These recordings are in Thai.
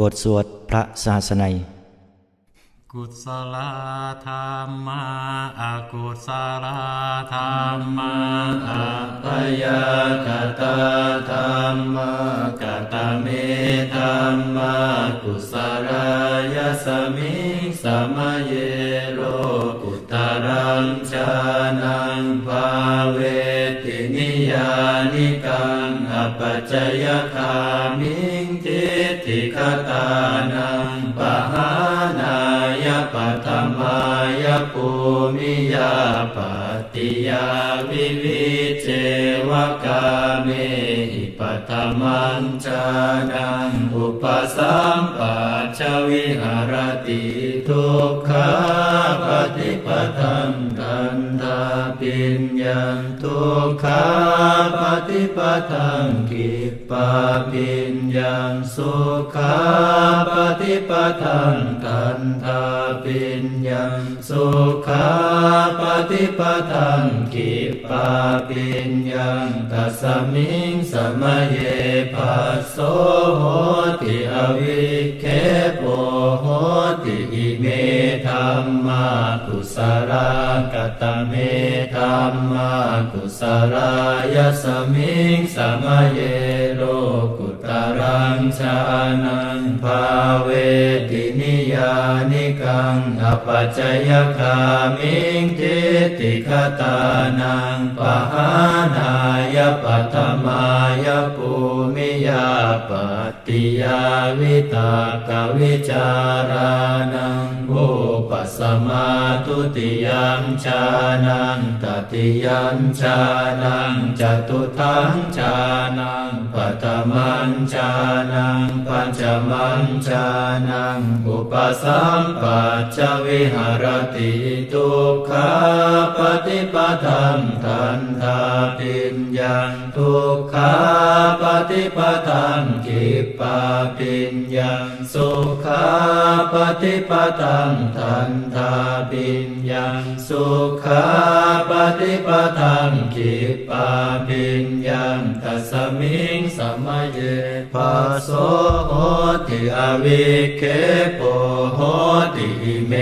บทสวดพระศาสนัย กุศลธรรมาอกุศลธรรมาอัปยากตาธรรมากตเมธรรมากุศลายสมิงสมเยโรกุตรังชานังภาเวตินิยานิกังอปัจจยคามิ งทิคตานังปหานายปัตมายภูมิยาปติยาวิวิเจวกาเมหิปัตมันจานังอุปสัมปัจวิหารติทุกขาปฏิปทังกันตาปิญญาทุกขาปฏิปทังกิปาปิ ญญาสุขาปฏิปทังกันตาปิญญาสุขาปฏิปทังกิปาปิญญาตัสมิงสมเยปัสโสโหติอวิเคปโหติอิเมธรรมากุสลากตเมธรรมากุสลายสมิงสมเยโร ชานังภาเวตินิยานิ กังอปัจจยคามิงทิฏฐิคตานังปหานายปัตมายภูมิยาปติยาวิตากวิจารานังโอปัสมาตุติยัมชานังตติยัมชานังจตุทังชานังปัตมันชานังปัญจมันชานังอุปสัมปัจจวิหารติทุกขาปฏิปทังทันทาปิญญาทุกขาปฏิปทังกิปาปิญญาสุขาปฏิปทังทันทาปิญญาสุขาปฏิปทังกิปาปิญญาตัสมิงสมเยปัสโสโหติอวิเคปโหติอิเม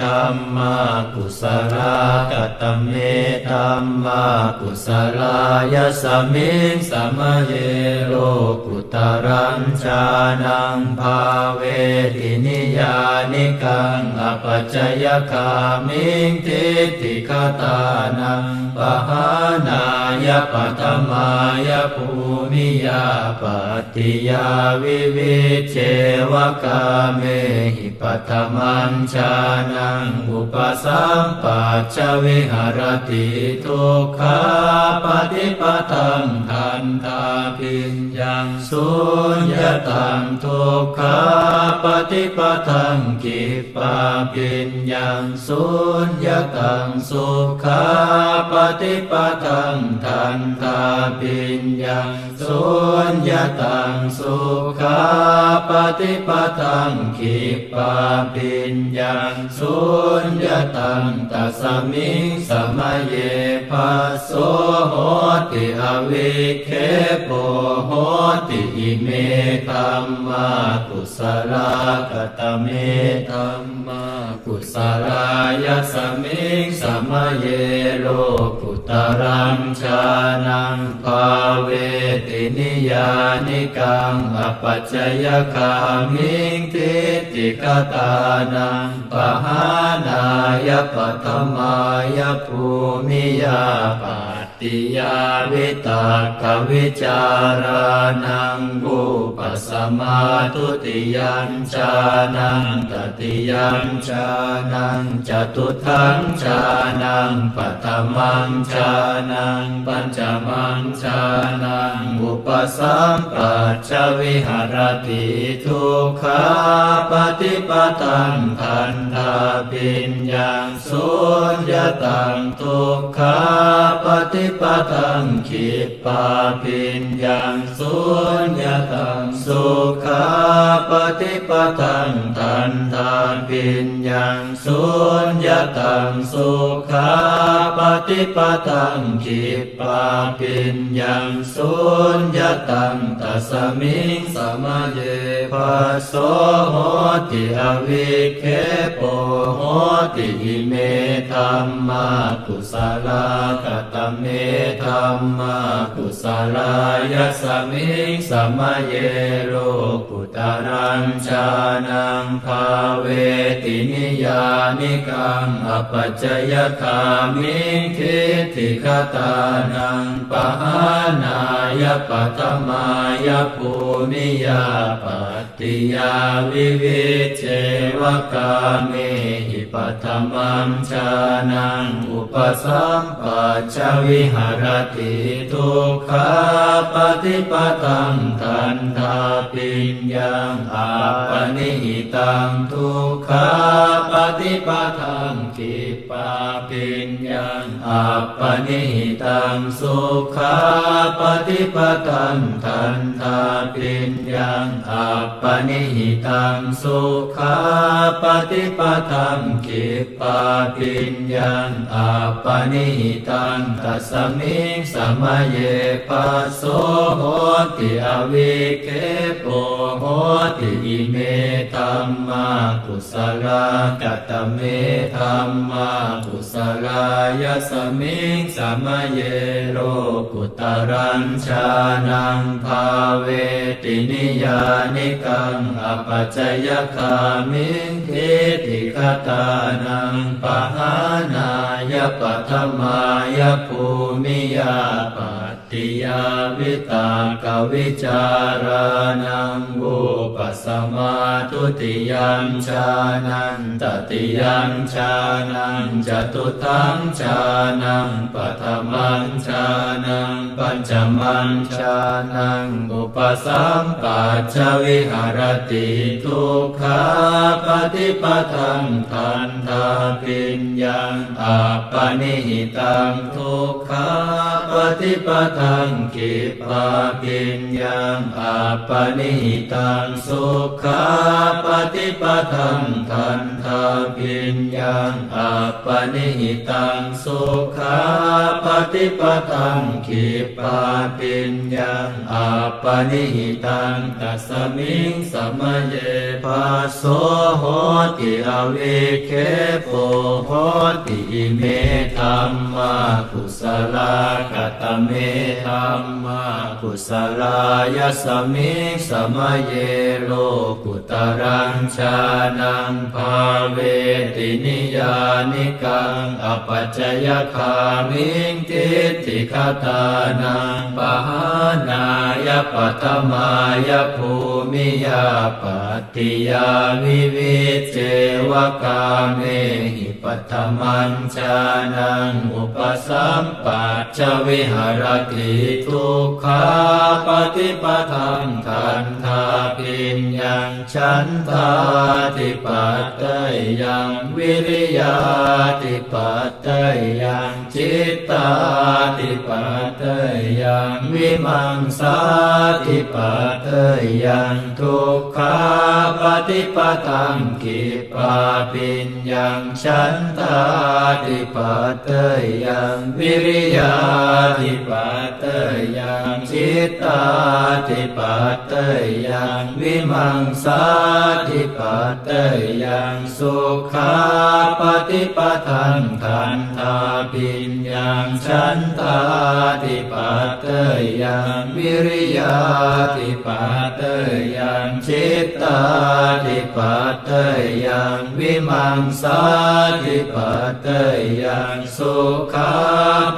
ธัมมากุสลากตเมธัมมากุสลายสมิงสมเยโลกุตรังชานังภาเวตินิยานิกังอปัจจยคามิงทิฏฐิคตานังปหานายปัตมายภูมิยาปติยาวิวิเจวกาเมหิปัตมันชานังอุปสัมปัจจวิหารติทุกขาปฏิปทังทันตาปิญญังสุญญตังทุกขาปฏิปทังกิปาปิญญังสุญญตังสุขาปฏิปทังทันตาปิญญังสุญญตังสุขาปฏิปทังกิปาปิญญังสุญญตังตัสมิงสมเยปัสโสโหติอวิเคปโหติอิเมธัมมากุสลากตเมธัมมากุสลายสมิงสมเยโลกุตรังชานังภาเวตินิยานิกังอปัจจยคามิงทิฏฐิคตานังปหานายปัตมายภูมิยาป ติยาวิตากวิจารานังบุปสมาตุติยัญชานังตติยัญชานังจตุทังชานังปัตมังชานังปัญจมังชานังอุปสัมปัจจวิหารติทุกขาปฏิปตังทันทาปิญญังสุญญตังทุกขาปฏิปตังขิปาปิญญังสุญญาตังสุขาปฏิปทังทันทานปิญญังสุญญาตังสุขาปฏิปทังจิปปาปิญญังสุญญาตังตัสมิงสมาเยปัสโสโหติอวิเคปโหติอิเมธัมมากุสลากตเมธัมมากุสลายสมิงสมาเยโรกุตารัญชานังภาเวตินิยานิกังอปัจจยคามิทิฏฐิคตานังปะหานายปัตมายภูมิยาปัตติยาวิวิเจวกาเมหิปัตมัมชานังอุปสัมปัจจวิหารติทุกขาปฏิปตังทันทาปิญญังอาปนิหิตังทุกขาปฏิปทังกิ ปาปิญญังอาปนิตังสุขาปฏิปตังทันทาปิญญังอาปนิตังสุขาปฏิปตังกิปาปิญญังอาปนิตังตัสมิงสมัยเยปัสโสโหติอวิเคปโหติอิเมธัมมากุสลากตเมธัมมากุสลายสมิงสมัยเยโลกุตารัญชานังภาเวตินิยานิกังอปัจจยคามิงทิฏฐิคตานังปะหานายปัทมายภูมิยาปัติยาวิตากวิจารานังอุปสมาทุติยัญชานันตติยัญชานังจตุทังชานังปัทมัญชานังปัญจมัญชานังอุปสัมปัจวิหารติทุกขาปฏิปทังทันทาปิญญังอาปปนิหิตังทุกขาปฏิปทังกิปาปิญญังอาปปนิหิตังสุขาปฏิปทังทันทาปิญญังอาปนิหิตังสุขาปฏิปทังกิปาปิญญังอาปนิหิตังตัสมิงสมเยปัสโสโหติอวิเคปโหติเมธัมมากุสลากตเมธัมมากุสลายสมิงสมเยโลกุตรัญชานังภาเวตินิยานิกังอปัจจยคามิงทิฏฐิคตานังปะหานายปัตมายภูมิยาปัตติยาวิวิเจวกาเมหิปัตมัญชานังอุปสัมปัจวิหารติทุกขาปฏิปทังทันทาปิญญังฉันทาติปัตตยังวิริยาติปัตเตยังจิตตาติปัตเตยังวิมังสาติปัตเตยังทุกขาปฏิปทังกิปาปิญญังฉันทาติปัตเตยังวิริยาติปัตเตยังจิตตาติปัตเตยังวิมังสาติปัตเตยังสุขาปฏิปทังทันทาปิญญังฉันทาติปัตเตยังวิริยาติปัตเตยังจิตตาติปัตเตยังวิมังสาติปัตเตยังสุขา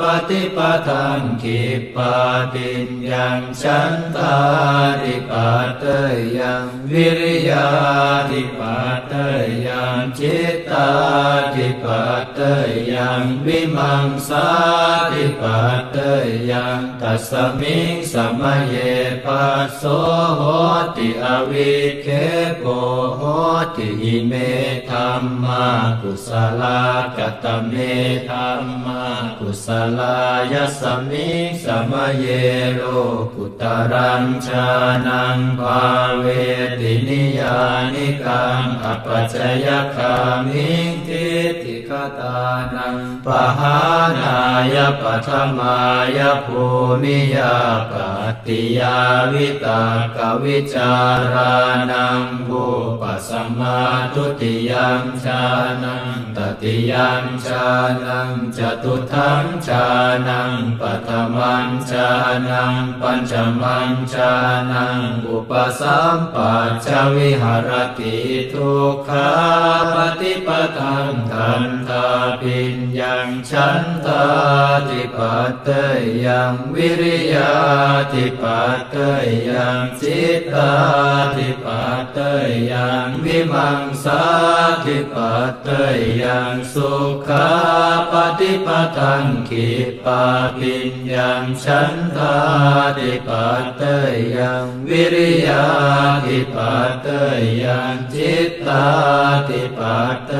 ปฏิปทังกิปาติญญังฉันทาติปัตเตยังวิริยาติปัตเตยังจิต ปัตเตยังวิมังสาติปัตเตยัง ตัสมิงสมเยปัสโสโหติอวิเคโปโหติอิเมธัมมากุศลากตเมธัมมากุศลายสมิงสมเยโลกุตรัญชานังภาเวตินิยานิกังอปัจจยคามิงทิติคตานังปหานายปัทมายภูมิยาปติยาวิตากวิจารานังบุปสัมมาทุติยัมชานังตติยัมชานังจตุทังชานังปัตมัญชานังปัญจมัญชานังอุปสัมปัจวิหารติทุกขาปฏิปทังทันตาปิญญังฉันตาติปัตเตยังวิริยาติปัตเตยังจิตตาติปัตเตยังวิมังสาติปัตเตยังสุขาปฏิปทังขิปาปิญญังฉันทาติปัตเตยังวิริยาติปัตเตยังจิตตาติปัตเต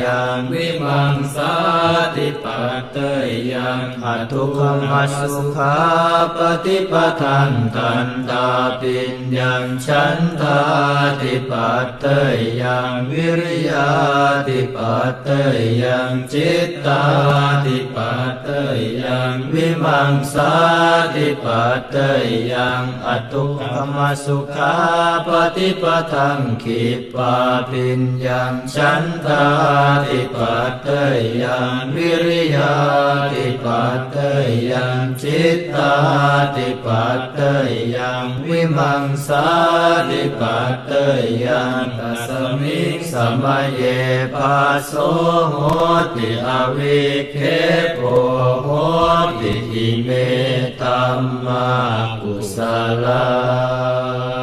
ยังวิมังสาติปัตเตยังอัตุขมัสสุขาปฏิปทังตันตาปิญญังฉันทาติปัตเตยังวิริยาติปัตเตยังจิตตาติปัตเตยังวิมังสาติปัตเตยังอัตุขมัสสุขาปฏิปทังขิปาปิญญังฉันทาติปัตเตยังวิริยาติปัตเตยังจิตตาติปัตเตยังวิมังสาติปัตเตยังตัสมิงสมะเยปัสโสโหติอวิเคโปโหติอิเมตัมมากุสลา